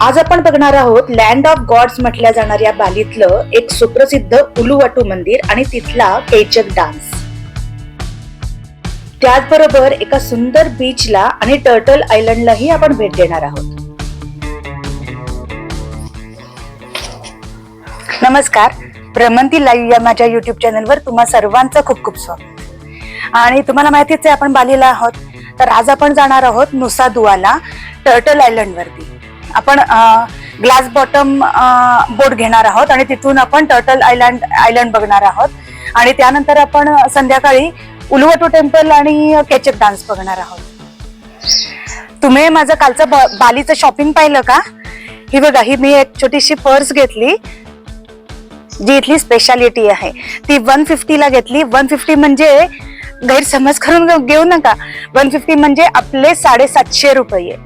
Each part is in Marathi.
आज आपण बघणार आहोत लँड ऑफ गॉड्स म्हटल्या जाणाऱ्या बालीतलं एक सुप्रसिद्ध उलुवाटू मंदिर आणि तिथला केचक डान्स त्याचबरोबर एका सुंदर बीचला आणि टर्टल आयलंडलाही आपण भेट देणार आहोत. नमस्कार. भ्रमंती लाईव्ह या माझ्या युट्यूब चॅनलवर तुम्हा सर्वांचं खूप खूप स्वागत. आणि तुम्हाला माहितीच आहे आपण बालीला आहोत. तर आज आपण जाणार आहोत नुसा दुआला टर्टल आयलंड वरती. आपण ग्लास बॉटम बोट घेणार आहोत आणि तिथून आपण टर्टल आयलँड आयलँड बघणार आहोत. आणि त्यानंतर आपण संध्याकाळी उलवटू टेम्पल आणि केचक डान्स बघणार आहोत. तुम्ही माझं कालचं ब- बालीचं शॉपिंग पाहिलं का? ही बघा ही मी एक छोटीशी पर्स घेतली जी इथली स्पेशालिटी आहे. ती वन फिफ्टीला घेतली. वन फिफ्टी म्हणजे गैरसमज करून घेऊ- घेऊ नका. वन फिफ्टी म्हणजे आपले साडेसातशे रुपये.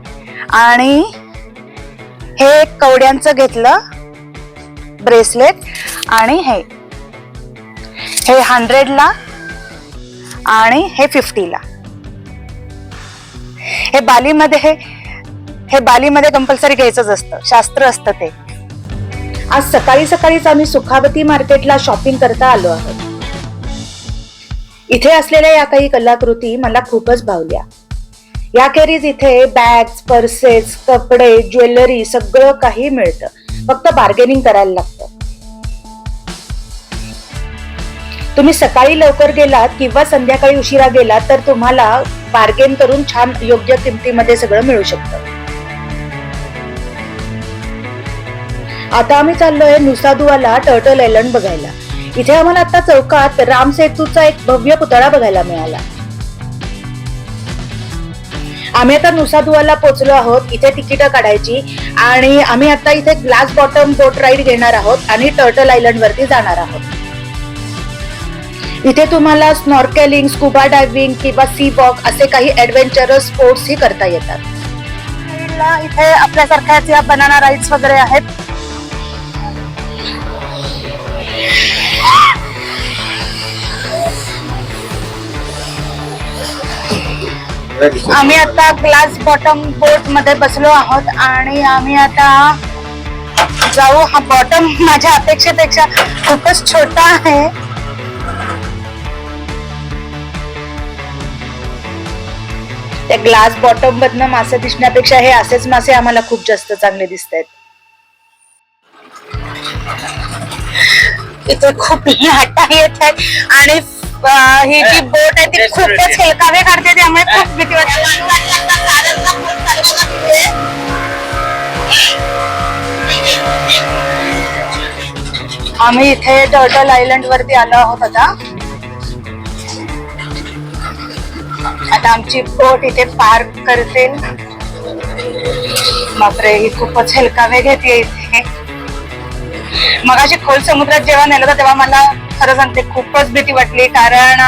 आणि हे एक कवड्यांचं घेतलं ब्रेसलेट आणि हे. हे हंड्रेडला आणि हे फिफ्टीला हे बालीमध्ये हे हे बालीमध्ये कंपल्सरी घ्यायचंच असतं शास्त्र असतं ते. आज सकाळी सकाळीच आम्ही सुखावती मार्केटला शॉपिंग करता आलो आहोत. इथे असलेल्या या काही कलाकृती मला खूपच भावल्या. याखेरीज इथे बॅग्स पर्सेस कपडे ज्वेलरी सगळं काही मिळतं. फक्त बार्गेनिंग करायला लागतं. तुम्ही सकाळी लवकर गेलात किंवा संध्याकाळी उशिरा गेलात तर तुम्हाला बार्गेन करून छान योग्य किमतीमध्ये सगळं मिळू शकतं. आता आम्ही चाललोय नुसादुआला टर्टल आयलंड बघायला. इथे आम्हाला आता चौकात राम सेतूचा एक भव्य पुतळा बघायला मिळाला. आम्ही आता नुसादुआला पोहोचलो आहोत इथे तिकीट काढायची आणि आम्ही आता इथे ग्लास बॉटम बोट राईड घेणार आहोत आणि टर्टल आयलंड वरती जाणार आहोत. इथे तुम्हाला स्नॉर्केलिंग स्कुबा डायव्हिंग किंवा सी वॉक असे काही ऍडव्हेंचरस स्पोर्ट्स ही करता येतात. इथे आपल्यासारख्याच या बनाना राईड्स वगैरे आहेत आम्ही आता ग्लास बॉटम बोटमध्ये बसलो आहोत आणि आम्ही आता जाऊ. हा बॉटम माझ्या अपेक्षेपेक्षा खूपच छोटा आहे. त्या ग्लास बॉटम मधनं मासे दिसण्यापेक्षा हे असेच मासे आम्हाला खूप जास्त चांगले दिसत आहेत इथे खूप लाटा येत आहेत आणि ही जी बोट आहे ती खूपच हेलकावे काढते त्यामुळे खूप भीती वाटते. आम्ही इथे टर्टल आयलंड वरती आलो आहोत आता. आता आमची बोट इथे पार्क करते. बापरे ही खूपच हेलकावे घेते इथे. मगाशी खोल समुद्रात जेव्हा नेलं होतं तेव्हा मला खरं सांगते खूपच भीती वाटली. कारण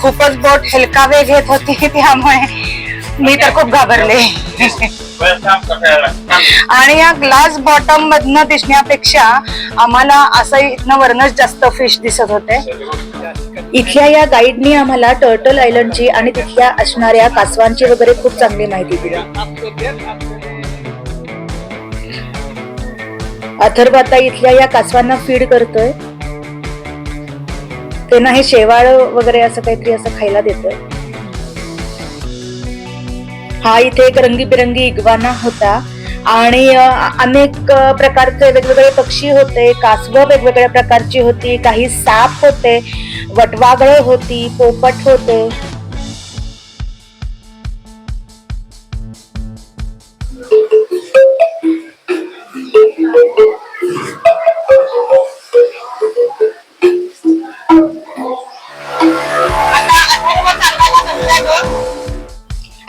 खूपच बोट हेलकावे घेत होती त्यामुळे मी तर खूप घाबरले. आणि या ग्लास बॉटम मधनं दिसण्यापेक्षा आम्हाला असं इथनं वरनच जास्त फिश दिसत होते. इथल्या या गाईडनी आम्हाला टर्टल आयलंडची आणि तिथल्या असणाऱ्या कासवांची वगैरे खूप चांगली माहिती दिली. अथर्व आता इथल्या या कासवांना फीड करतोय. त्यांना हे शेवाळ वगैरे असं काहीतरी असं खायला देत हा इथे एक रंगीबिरंगी इगवाना होता. आणि अनेक प्रकारचे वेगवेगळे पक्षी होते. कासव वेगवेगळ्या प्रकारची होती. काही साप होते. वटवागळ होती. पोपट होते.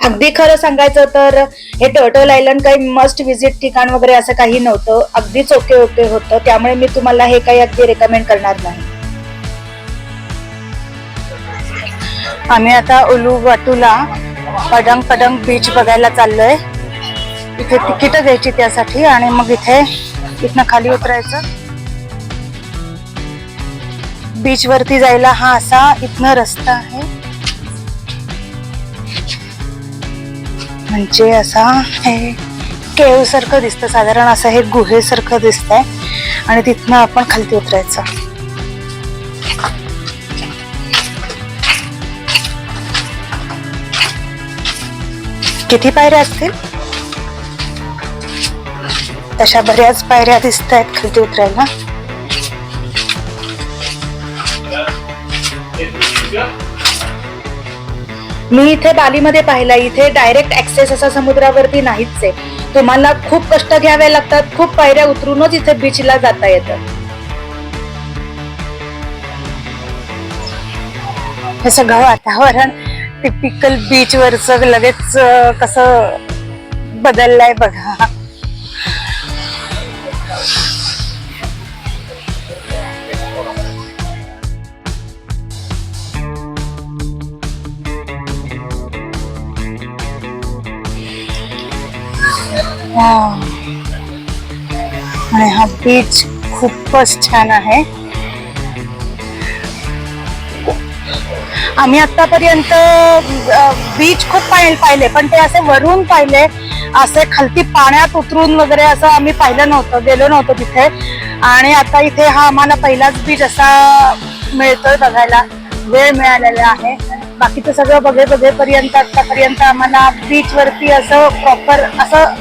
अगदी खरं सांगायचं तर हे टर्टल आयलंड काही मस्ट विजिट ठिकाण वगैरे असं काही नव्हतं. अगदीच ओके ओके होतं. त्यामुळे मी तुम्हाला हे काही अगदी रेकमेंड करणार नाही. आम्ही आता उलू वाटूला पडंग पडंग बीच बघायला चाललोय. इथे तिकीट घ्यायची त्यासाठी आणि मग इथे इथनं खाली उतरायचं. बीच वरती जायला हा असा इथनं रस्ता आहे. म्हणजे असा हे केव सारखं दिसतं साधारण असं हे गुहेसारखं दिसतंय. आणि तिथनं आपण खालती उतरायचं. किती पायऱ्या असतील? तशा बऱ्याच पायऱ्या दिसत आहेत खालती उतरायला. मी इथे बालीमध्ये पाहिला इथे डायरेक्ट ऍक्सेस असा समुद्रावरती नाहीच आहे तुम्हाला खूप कष्ट घ्यावे लागतात खूप पायऱ्या उतरूनच इथे बीचला जाता येतं. हे सगळं वातावरण टिपिकल बीच वरच लगेच कसं बदललंय बघा. आणि हा बीच खूपच छान आहे. आम्ही आतापर्यंत बीच खूप पाहिले पाहिले पण ते असे वरून पाहिले असे खालती पाण्यात उतरून वगैरे असं आम्ही पाहिलं नव्हतं गेलो नव्हतो तिथे. आणि आता इथे हा आम्हाला पहिलाच बीच असा मिळतोय बघायला वेळ मिळालेला आहे. बाकीचं सगळं बघे बघेपर्यंत आतापर्यंत आम्हाला बीच वरती असं प्रॉपर असं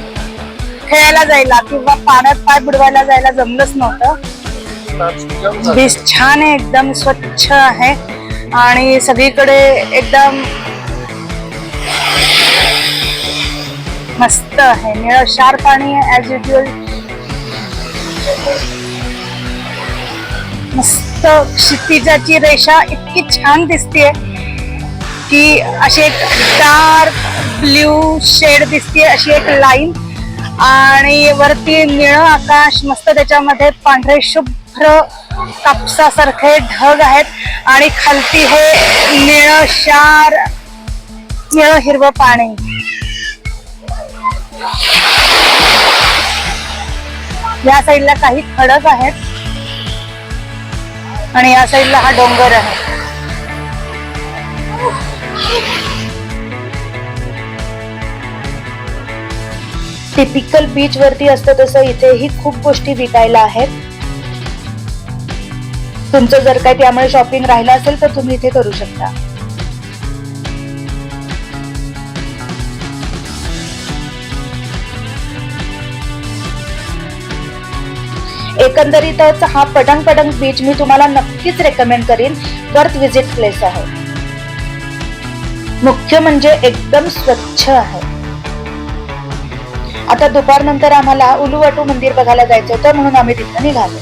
खेळायला जायला किंवा पाण्यात पाय बुडवायला जायला जमलंच नव्हतं. बीच छान आहे एकदम स्वच्छ आहे. आणि सगळीकडे एकदम मस्त आहे. निळ शार पाणी आहे ऍज युजल मस्त क्षितिजाची रेषा इतकी छान दिसतीये की अशी एक डार्क ब्ल्यू शेड दिसतीये अशी एक लाईन. आणि वरती निळं आकाश मस्त त्याच्यामध्ये पांढरे शुभ्र कापसासारखे ढग आहेत. आणि खालती हे निळं शार निळ हिरवं पाणी. या साईडला काही खडक आहेत. आणि या साईडला हा डोंगर आहे. टिपिकल बीच वरती असतं तसं इथेही खूप गोष्टी विकायला आहेत. तुमचं जर काय त्यामुळे शॉपिंग राहिलं असेल तर तुम्ही इथे करू शकता. एकंदरीतच हा पडंग पडंग बीच मी तुम्हाला नक्कीच रेकमेंड करीन. वर्थ विजिट प्लेस आहे. मुख्य म्हणजे एकदम स्वच्छ आहे. आता दुपारनंतर आम्हाला उलुवाटू मंदिर बघायला जायचं होतं म्हणून आम्ही तिथं निघालो.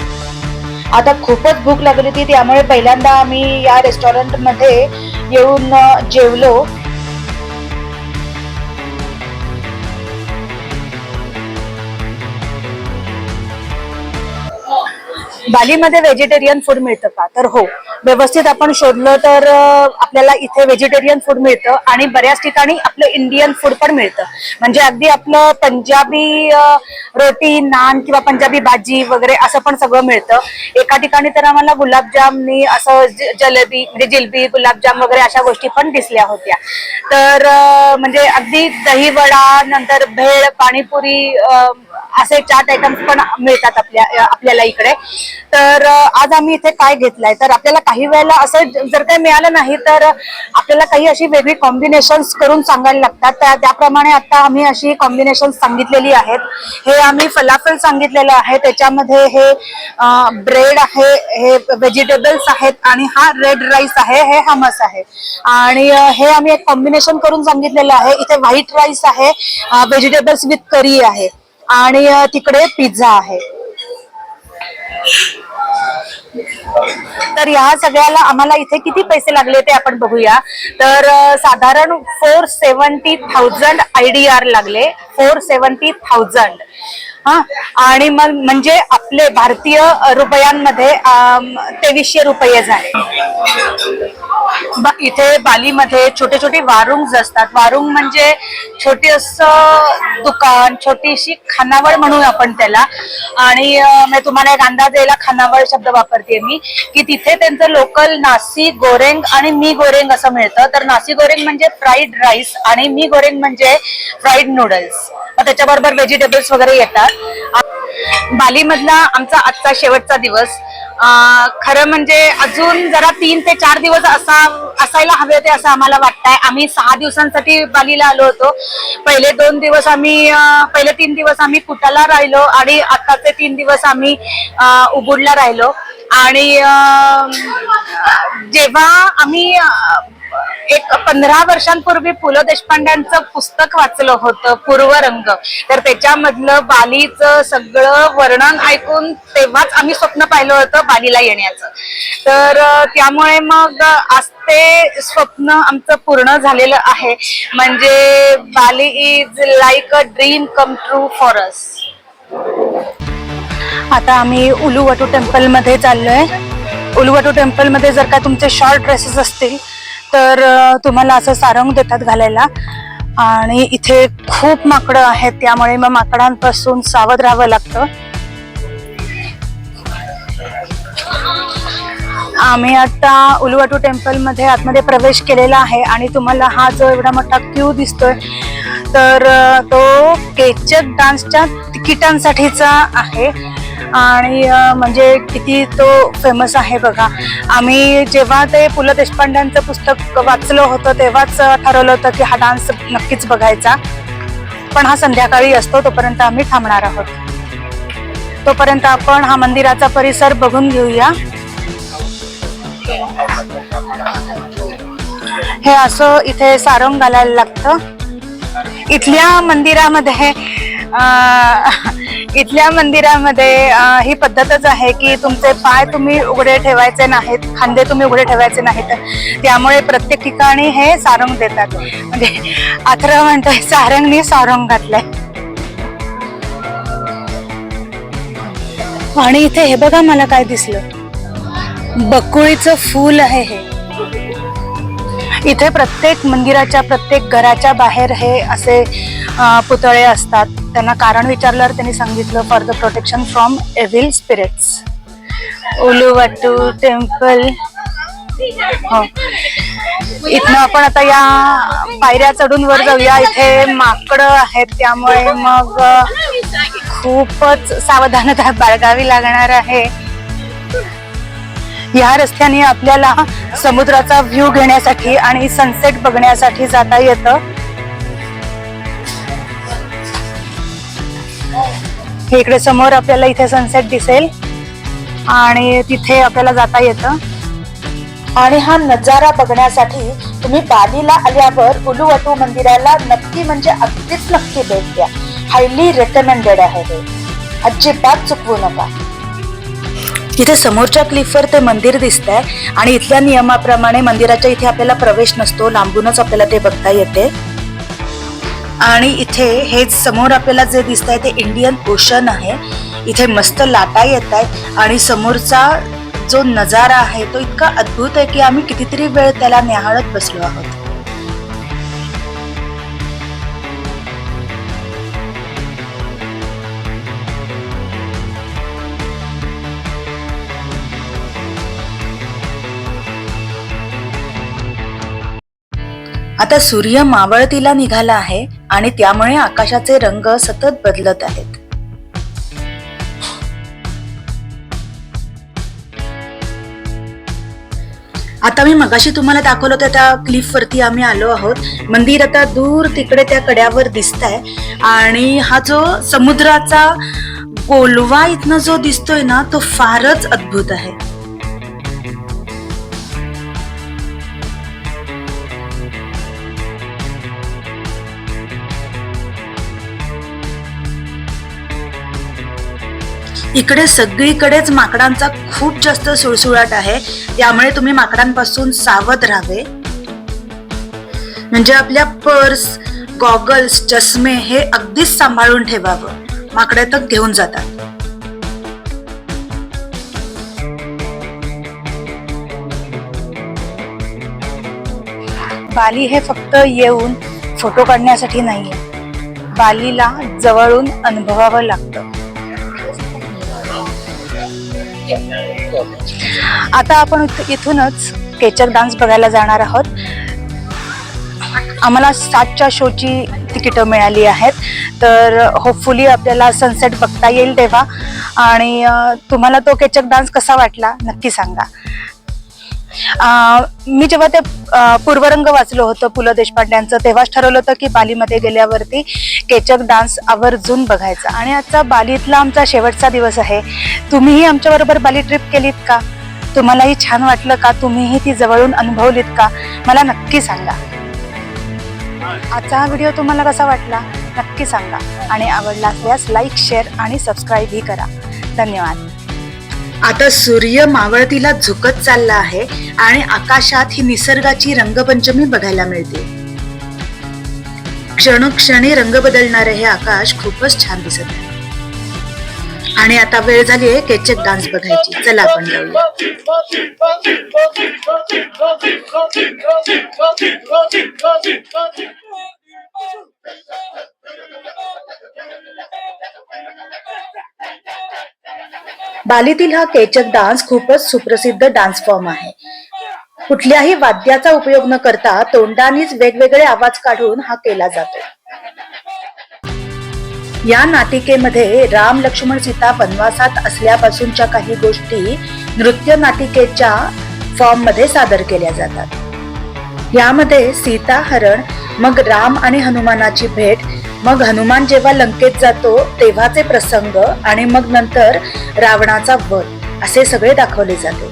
आता खूपच भूक लागली होती त्यामुळे पहिल्यांदा आम्ही या रेस्टॉरंटमध्ये येऊन जेवलो. बालीमध्ये व्हेजिटेरियन फूड मिळतं का? तर हो व्यवस्थित आपण शोधलं तर आपल्याला इथे व्हेजिटेरियन फूड मिळतं आणि बऱ्याच ठिकाणी आपलं इंडियन फूड पण मिळतं. म्हणजे अगदी आपलं पंजाबी रोटी नान किंवा पंजाबी भाजी वगैरे असं पण सगळं मिळतं. एका ठिकाणी तर आम्हाला गुलाबजामनी असं जलेबी म्हणजे जिलबी गुलाबजाम वगैरे अशा गोष्टी पण दिसल्या होत्या. तर म्हणजे अगदी दहीवडा नंतर भेळ पाणीपुरी असे चाट आयटम्स पण मिळतात आपल्या आपल्याला इकडे. तर आज आम्ही इथे काय घेतलंय? तर आपल्याला काही वेळेला असं जर काही मिळालं नाही तर आपल्याला काही अशी वेगळी कॉम्बिनेशन करून सांगायला लागतात. त्या त्याप्रमाणे आता आम्ही अशी कॉम्बिनेशन सांगितलेली आहेत. हे आम्ही फलाफल सांगितलेलं आहे. त्याच्यामध्ये हे ब्रेड आहे हे व्हेजिटेबल्स आहेत आणि हा रेड राईस आहे हे हमस आहे. आणि हे आम्ही एक कॉम्बिनेशन करून सांगितलेलं आहे. इथे व्हाईट राईस आहे व्हेजिटेबल्स विथ करी आहे. आणि तिकडे पिझ्झा आहे. तर या सगळ्याला आम्हाला इथे किती पैसे लागले ते आपण बघूया. तर साधारण four seventy thousand I D R लागले. फोर सेवन्टी थाउजंड हा? आणि मग म्हणजे आपले भारतीय रुपयांमध्ये तेवीसशे रुपये झाले. इथे बालीमध्ये छोटे छोटे वारुंग असतात. वारुंग म्हणजे छोटी असं दुकान छोटीशी खानावळ म्हणून आपण त्याला. आणि मी तुम्हाला एक अंदाज यायला खानावळ शब्द वापरते मी की तिथे त्यांचं लोकल नासी गोरेंग आणि मी गोरेंग असं मिळतं. तर नासी गोरेंग म्हणजे फ्राईड राईस आणि मी गोरेंग म्हणजे फ्राईड नूडल्स. मग त्याच्याबरोबर व्हेजिटेबल्स वगैरे येतात. बालीमधला आमचा आजचा शेवटचा दिवस. खरं म्हणजे अजून जरा तीन ते चार दिवस असा असायला हवे होते असं आम्हाला वाटतंय. आम्ही सहा दिवसांसाठी बालीला आलो होतो. पहिले दोन दिवस आम्ही पहिले तीन दिवस आम्ही कुटाला राहिलो आणि आताचे तीन दिवस आम्ही उबुडला राहिलो. आणि जेव्हा आम्ही एक पंधरा वर्षांपूर्वी पु ल देशपांड्यांचं पुस्तक वाचलं होतं पूर्वरंग. तर त्याच्यामधलं बालीचं सगळं वर्णन ऐकून तेव्हाच आम्ही स्वप्न पाहिलं होतं बालीला येण्याचं. तर त्यामुळे मग आज ते स्वप्न आमचं पूर्ण झालेलं आहे. म्हणजे Bali is like a dream come true for us आता आम्ही उलुवटू टेम्पलमध्ये चाललोय. उलुवटू टेम्पलमध्ये जर का तुमचे शॉर्ट ड्रेसेस असतील तर तुम्हाला असं सारंग देतात घालायला. आणि इथे खूप माकडं आहेत त्यामुळे मग माकडांपासून सावध राहावं लागतं. आम्ही आता उलवाटू टेम्पलमध्ये आतमध्ये प्रवेश केलेला आहे आणि तुम्हाला हा जो एवढा मोठा क्यू दिसतोय तर तो केचक डान्सच्या तिकिटांसाठीचा आहे. आणि म्हणजे किती तो फेमस आहे बघा. आम्ही जेव्हा ते पु ल देशपांड्यांचं पुस्तक वाचलं होतं तेव्हाच ठरवलं होतं की हा डान्स नक्कीच बघायचा. पण हा संध्याकाळी असतो तोपर्यंत आम्ही थांबणार आहोत. तोपर्यंत आपण हा मंदिराचा परिसर बघून घेऊया. हे असं इथे सारंग घालायला लागतं. इथल्या मंदिरामध्ये इथल्या मंदिरामध्ये ही पद्धतच आहे की तुमचे पाय तुम्ही उघडे ठेवायचे नाहीत खांदे तुम्ही उघडे ठेवायचे नाहीत. त्यामुळे प्रत्येक ठिकाणी हे सारंग देतात. म्हणजे अथर्व म्हणतोय सारंगनी सारंग घातलंय. आणि इथे हे बघा मला काय दिसलं. बकुळीचं फूल आहे हे. इथे प्रत्येक मंदिराच्या प्रत्येक घराच्या बाहेर हे असे पुतळे असतात. त्यांना कारण विचारल्यावर त्यांनी सांगितलं for the protection from evil spirits Uluwatu temple. हो. इथनं आपण आता या पायऱ्या चढून वर जाऊया. इथे माकडं आहेत त्यामुळे मग खूपच सावधानता बाळगावी लागणार आहे. या रस्त्याने आपल्याला समुद्राचा व्ह्यू घेण्यासाठी आणि सनसेट बघण्यासाठी जाता येतं. इकडे समोर आपल्याला इथे सनसेट दिसेल आणि तिथे आपल्याला जाता येतं. आणि हा नजारा बघण्यासाठी तुम्ही बालीला आल्यावर उलुवटू मंदिराला नक्की म्हणजे अगदीच नक्की भेट द्या. हायली रेकमेंडेड आहे हे. अजिबात चुकवू नका. इथे समोरच्या क्लिफवर ते मंदिर दिसत आहे आणि इथल्या नियमाप्रमाणे मंदिराच्या इथे आपल्याला प्रवेश नसतो. लांबूनच आपल्याला ते बघता येते. आणि इथे हे समोर आपल्याला जे दिसत आहे ते इंडियन ओशन आहे. इथे मस्त लाटा येत आहेत आणि समोरचा जो नजारा आहे तो इतका अद्भुत आहे की आम्ही कितीतरी वेळ त्याला निहाळत बसलो आहोत. आता सूर्य मावळतीला निघाला आहे आणि त्यामुळे आकाशाचे रंग सतत बदलत आहेत. आता मी मगाशी तुम्हाला दाखवलं होतं त्या क्लिफ वरती आम्ही आलो आहोत. मंदिर आता दूर तिकडे त्या कड्यावर दिसत आहे आणि हा जो समुद्राचा कोलवा इथनं जो दिसतोय ना तो फारच अद्भुत आहे. इकडे सगळीकडेच माकडांचा खूप जास्त सुळसुळाट आहे. त्यामुळे तुम्ही माकडांपासून सावध राहावे. म्हणजे आपल्या पर्स गॉगल्स चष्मे हे अगदीच सांभाळून ठेवावं. माकडे तर घेऊन जातात. बाली हे फक्त येऊन फोटो काढण्यासाठी नाहीये. बालीला जवळून अनुभवावं लागतं. आता आपण इथूनच केचक डान्स बघायला जाणार आहोत. आम्हाला सातच्या शोची तिकीटं मिळाली आहेत. तर होपफुली आपल्याला सनसेट बघता येईल तेव्हा. आणि तुम्हाला तो केचक डान्स कसा वाटला नक्की सांगा. मी जेव्हा ते पूर्वरंग वाचलं होतं पु ल देशपांड्यांचं तेव्हाच ठरवलं होतं की बालीमध्ये गेल्यावरती केचक डान्स आवर्जून बघायचा. आणि आजचा बालीतला आमचा शेवटचा दिवस आहे. तुम्हीही आमच्याबरोबर बाली ट्रिप केलीत का? तुम्हालाही छान वाटलं का? तुम्हीही ती जवळून अनुभवलीत का? मला नक्की सांगा. आजचा हा व्हिडिओ तुम्हाला कसा वाटला? नक्की सांगा. आणि आवडला असल्यास लाईक शेअर आणि सबस्क्राईबही करा. धन्यवाद. आता सूर्य मावळतीला झुकत चालला आहे आणि आकाशात ही निसर्गाची रंगपंचमी बघायला मिळते. क्षणोक्षणी रंग बदलणारे हे आकाश खूपच छान दिसत आहे. आणि आता वेळ झाली आहे केचक डान्स बघायची. चला आपण जाऊया. बालीतील हा केचक डान्स खूपच सुप्रसिद्ध डान्स फॉर्म आहे. कुठल्याही वाद्याचा उपयोग न करता तोंडानेच वेगवेगळे आवाज काढून हा केला जातो. या नाटिकेमध्ये राम लक्ष्मण सीता वनवासात असल्यापासूनच्या काही गोष्टी नृत्य नाटिकेच्या फॉर्ममध्ये सादर केल्या जातात. यामध्ये सीता हरण मग राम आणि हनुमानाची भेट मग हनुमान जेव्हा लंकेत जातो तेव्हाचे प्रसंग आणि मग नंतर रावणाचा वध असे सगळे दाखवले जाते.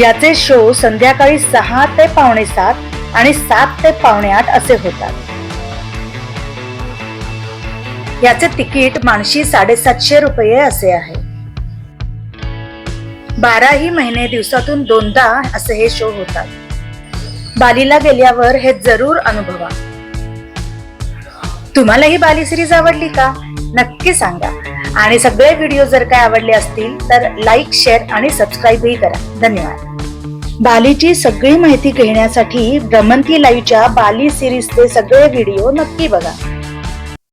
याचे शो संध्याकाळी सहा ते पावणे सात आणि सात ते पावणे आठ असे होतात. याचे तिकीट मानशी साडेसातशे रुपये असे आहे. बाराही महिने दिवसातून दोनदा असे हे शो होतात. बालीला गेल्यावर हे जरूर अनुभवा. तुम्हाला ही बाली सिरीज आवडली का? नक्की सांगा. आणि सगळे व्हिडिओ जर काय आवडले असतील तर लाईक शेअर आणि सबस्क्राईबही करा. धन्यवाद. बालीची सगळी माहिती घेण्यासाठी भ्रमंती लाईव्हच्या बाली सिरीजचे सगळे व्हिडिओ नक्की बघा.